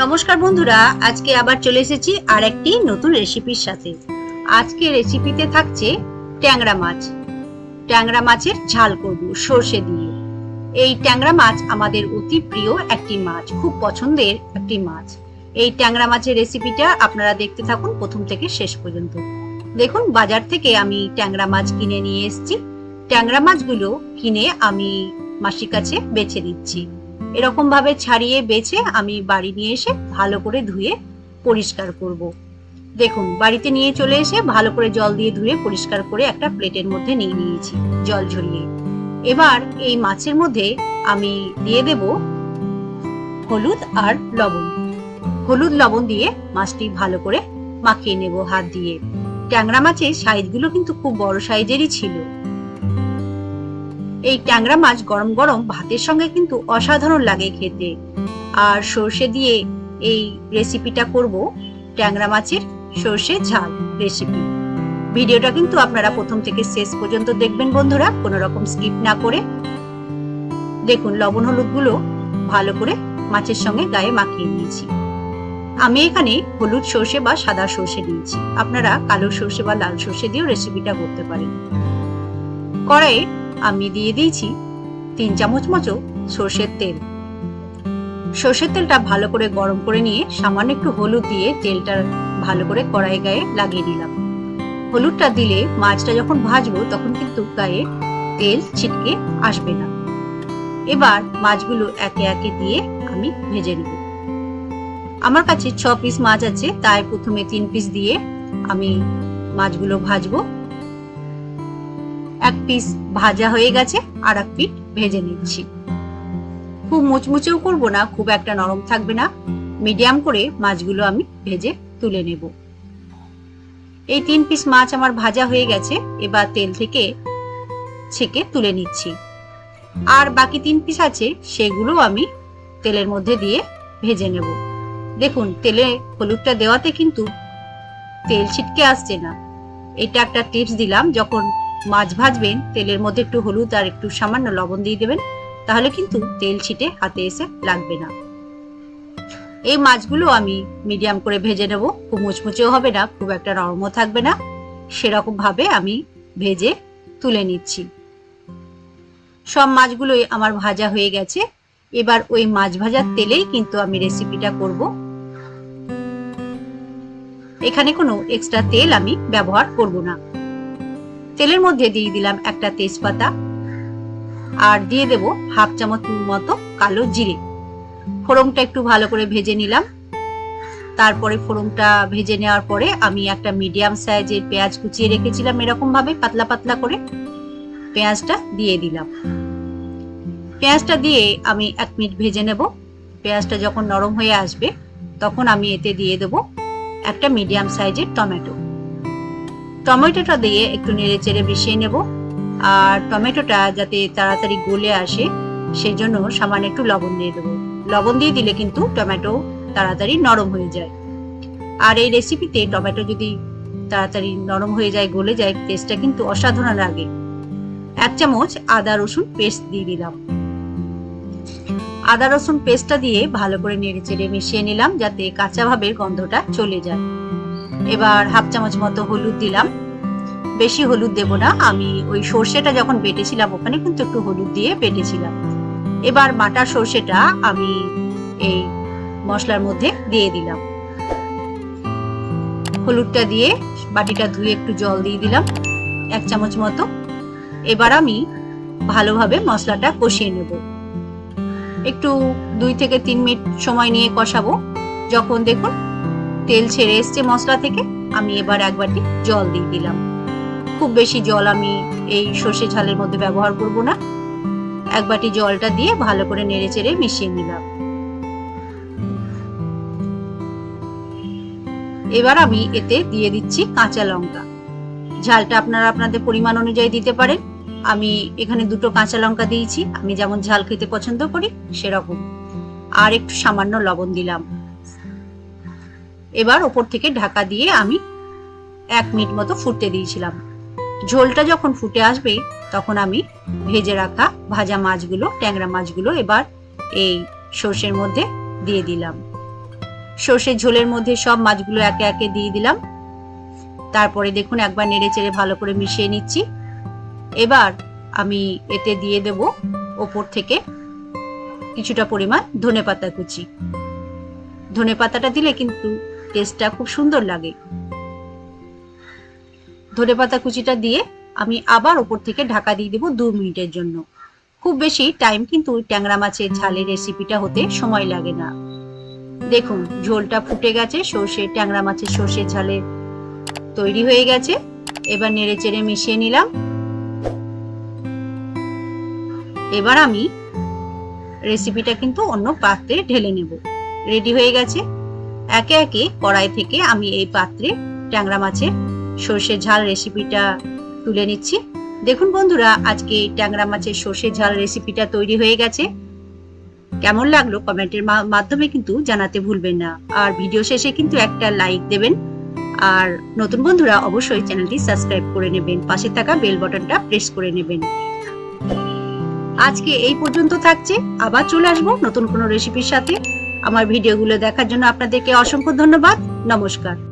নমস্কার বন্ধুরা, আজকে আবার চলে এসেছি আর একটি নতুন রেসিপির সাথে। আজকে রেসিপিতে থাকছে ট্যাংরা মাছ। ট্যাংরা মাছের ঝাল করব সর্ষে দিয়ে। এই ট্যাংরা মাছ আমাদের অতি প্রিয় একটি মাছ, খুব পছন্দের একটি মাছ। এই ট্যাংরা মাছের রেসিপিটা আপনারা দেখতে থাকুন প্রথম থেকে শেষ পর্যন্ত। দেখুন, বাজার থেকে আমি ট্যাংরা মাছ কিনে নিয়ে এসেছি। ট্যাংরা মাছগুলো কিনে আমি মাসির কাছে বেছে দিচ্ছি। এরকম ভাবে ছাড়িয়ে বেছে আমি বাড়ি নিয়ে এসে ভালো করে ধুয়ে পরিষ্কার করব। দেখুন, বাড়িতে নিয়ে চলে এসে ভালো করে জল দিয়ে ধুয়ে পরিষ্কার করে একটা প্লেটের মধ্যে নিয়ে নিয়েছি, জল ঝরিয়ে। এবার এই মাছের মধ্যে আমি দিয়ে দেব হলুদ আর লবণ। হলুদ, লবণ দিয়ে মাছটি ভালো করে মাখিয়ে নেব হাত দিয়ে। ট্যাংরা মাছের সাইজগুলো কিন্তু খুব বড় সাইজেরই ছিল। এই ট্যাংরা মাছ গরম গরম ভাতের সঙ্গে কিন্তু অসাধারণ লাগে খেতে। আর সর্ষে দিয়ে এই রেসিপিটা করব ট্যাংরা মাছের সর্ষে ঝাল রেসিপি। ভিডিওটা কিন্তু আপনারা প্রথম থেকে শেষ পর্যন্ত দেখবেন বন্ধুরা, কোনো রকম স্কিপ না করে। দেখুন, লবণ হলুদগুলো ভালো করে মাছের সঙ্গে গায়ে মাখিয়ে নিয়েছি। আমি এখানে হলুদ সর্ষে বা সাদা সর্ষে নিয়েছি আপনারা কালো সর্ষে বা লাল সর্ষে দিয়েও রেসিপিটা করতে পারেন। কড়াইয়ে আমি দিয়ে দিয়েছি তিন চামচ মতো সর্ষের তেল। সর্ষের তেলটা ভালো করে গরম করে নিয়ে সামান্য একটু হলুদ দিয়ে তেলটা ভালো করে কড়াই গায়ে লাগিয়ে নিলাম। হলুদটা দিলে মাছটা যখন ভাজবো তখন কিন্তু গায়ে তেল ছিটকে আসবে না। এবার মাছগুলো একে একে দিয়ে আমি ভেজে নেব। আমার কাছে ছ পিস মাছ আছে, তাই প্রথমে তিন পিস দিয়ে আমি মাছগুলো ভাজবো। এক পিস ভাজা হয়ে গেছে, আর এক পিঠ ভেজে নিচ্ছি। খুব মুচমুচেও করব না, খুব একটা নরম থাকবে না। মিডিয়াম করে মাছগুলো আমি ভেজে তুলে নেব। এই তিন পিস মাছ আমার ভাজা হয়ে গেছে, এবার তেল থেকে ছেঁকে তুলে নিচ্ছি। আর বাকি তিন পিস আছে, সেগুলো আমি তেলের মধ্যে দিয়ে ভেজে নেব। দেখুন, তেলে হলুদটা দেওয়াতে কিন্তু তেল ছিটকে আসছে না। এটা একটা টিপস দিলাম, যখন মাছ ভাজবেন, তেলের মধ্যে একটু হলুদ আর একটু সামান্য লবণ দিয়ে দেবেন, তাহলে কিন্তু তেল ছিটে হাতে এসে লাগবে না। এই মাছগুলো আমি মিডিয়াম করে ভেজে নেব, খুব মুচমুচেও হবে না, খুব একটা নরমও থাকবে না। সেরকম ভাবে আমি ভেজে তুলে নিচ্ছি। সব মাছগুলোই আমার ভাজা হয়ে গেছে। এবার ওই মাছ ভাজার তেলেই কিন্তু আমি রেসিপিটা করব। এখানে কোনো এক্সট্রা তেল আমি ব্যবহার করব না। তেলের মধ্যে দিয়ে দিলাম একটা তেজপাতা আর দিয়ে দেব হাফ চামচ মতো কালো জিরে। ফোড়নটা একটু ভালো করে ভেজে নিলাম। তারপরে ফোড়নটা ভেজে নেওয়ার পরে আমি একটা মিডিয়াম সাইজের পেঁয়াজ কুচিয়ে রেখেছিলাম এরকম ভাবে পাতলা পাতলা করে। পেঁয়াজটা দিয়ে দিলাম। পেঁয়াজটা দিয়ে আমি এক মিনিট ভেজে নেব। পেঁয়াজটা যখন নরম হয়ে আসবে, তখন আমি এতে দিয়ে দেব একটা মিডিয়াম সাইজের টমেটো। টমেটোটা দিয়ে একটু নেড়ে চেড়ে মিশিয়ে নেব। আর টমেটোটা যাতে তাড়াতাড়ি গলে আসে সেই জন্য সামান্য একটু লবণ দিয়ে দেবো। লবণ দিয়ে দিলে কিন্তু টমেটো তাড়াতাড়ি নরম হয়ে যায়। আর এই রেসিপিতে টমেটো যদি তাড়াতাড়ি নরম হয়ে যায়, গলে যায়, টেস্টটা কিন্তু অসাধারণ লাগে। এক চামচ আদা রসুন পেস্ট দিয়ে দিলাম। আদা রসুন পেস্টটা দিয়ে ভালো করে নেড়ে চেড়ে মিশিয়ে নিলাম, যাতে কাঁচা ভাবের গন্ধটা চলে যায়। এবার হাফ চামচ মতো হলুদ দিলাম। বেশি হলুদ দেব না, আমি ওই সর্ষেটা যখন বেটেছিলাম ওখানে কিন্তু একটু হলুদ দিয়ে বেটেছিলাম। এবার বাটা সর্ষেটা আমি এই মশলার মধ্যে দিয়ে দিলাম। হলুদটা দিয়ে বাটিটা ধুয়ে একটু জল দিয়ে দিলাম, এক চামচ মতো। এবার আমি ভালোভাবে মশলাটা কষিয়ে নেব। একটু দুই থেকে তিন মিনিট সময় নিয়ে কষাবো। যখন দেখুন তেল ছেড়ে এসছে মশলা থেকে, আমি এবার এক বাটি জল দিয়ে দিলাম। খুব বেশি জল আমি এই সর্ষে ঝালের মধ্যে ব্যবহার করব না। এক বাটি জলটা দিয়ে ভালো করে নেড়ে চেড়ে মিশিয়ে নিলাম। এবার আমি এতে দিয়ে দিচ্ছি কাঁচা লঙ্কা। ঝালটা আপনারা আপনাদের পরিমাণ অনুযায়ী দিতে পারেন। আমি এখানে দুটো কাঁচা লঙ্কা দিয়েছি। আমি যেমন ঝাল খেতে পছন্দ করি, সেরকম। আর একটু সামান্য লবণ দিলাম। এবার ওপর থেকে ঢাকা দিয়ে আমি এক মিনিট মতো ফুটতে দিয়েছিলাম। ঝোলটা যখন ফুটে আসবে, তখন আমি ভেজে রাখা ভাজা মাছগুলো, ট্যাংরা মাছগুলো এবার এই সর্ষের মধ্যে দিয়ে দিলাম। সর্ষের ঝোলের মধ্যে সব মাছগুলো একে একে দিয়ে দিলাম। তারপরে দেখুন একবার নেড়ে চেড়ে ভালো করে মিশিয়ে নিচ্ছি। এবার আমি এতে দিয়ে দেব ওপর থেকে কিছুটা পরিমাণ ধনে পাতা কুচি। ধনে পাতাটা দিলে কিন্তু টেস্টটা খুব সুন্দর লাগে। ধনে পাতা কুচিটা দিয়ে আমি আবার ওপর থেকে ঢাকা দিয়ে দেবো দু মিনিটের জন্য। খুব বেশি টাইম কিন্তু ট্যাংরা মাছের ঝালের রেসিপিটা হতে সময় লাগে না। দেখুন, ঝোলটা ফুটে গেছে, সর্ষে, ট্যাংরা মাছের সর্ষে ঝালে তৈরি হয়ে গেছে। এবার নেড়ে চেড়ে মিশিয়ে নিলাম। এবার আমি রেসিপিটা কিন্তু অন্য পাত্রে ঢেলে নেব। রেডি হয়ে গেছে। একে একে কড়াই থেকে আমি এই পাত্রে ট্যাংরা মাছের সর্ষে ঝাল রেসিপিটা তুলে নিচ্ছি। দেখুন বন্ধুরা, আজকে এই ট্যাংরা মাছের সর্ষে ঝাল রেসিপিটা তৈরি হয়ে গেছে। কেমন লাগল কমেন্টের মাধ্যমে কিন্তু জানাতে ভুলবেন না। আর ভিডিও শেষে কিন্তু একটা লাইক দেবেন। আর নতুন বন্ধুরা, অবশ্যই চ্যানেলটি সাবস্ক্রাইব করে নেবেন। পাশে থাকা বেল বাটনটা প্রেস করে নেবেন। আজকে এই পর্যন্ত থাকছে। আবার চলে আসব নতুন কোনো রেসিপির সাথে। আমার ভিডিওগুলো দেখার জন্য আপনাদেরকে অসংখ্য ধন্যবাদ। নমস্কার।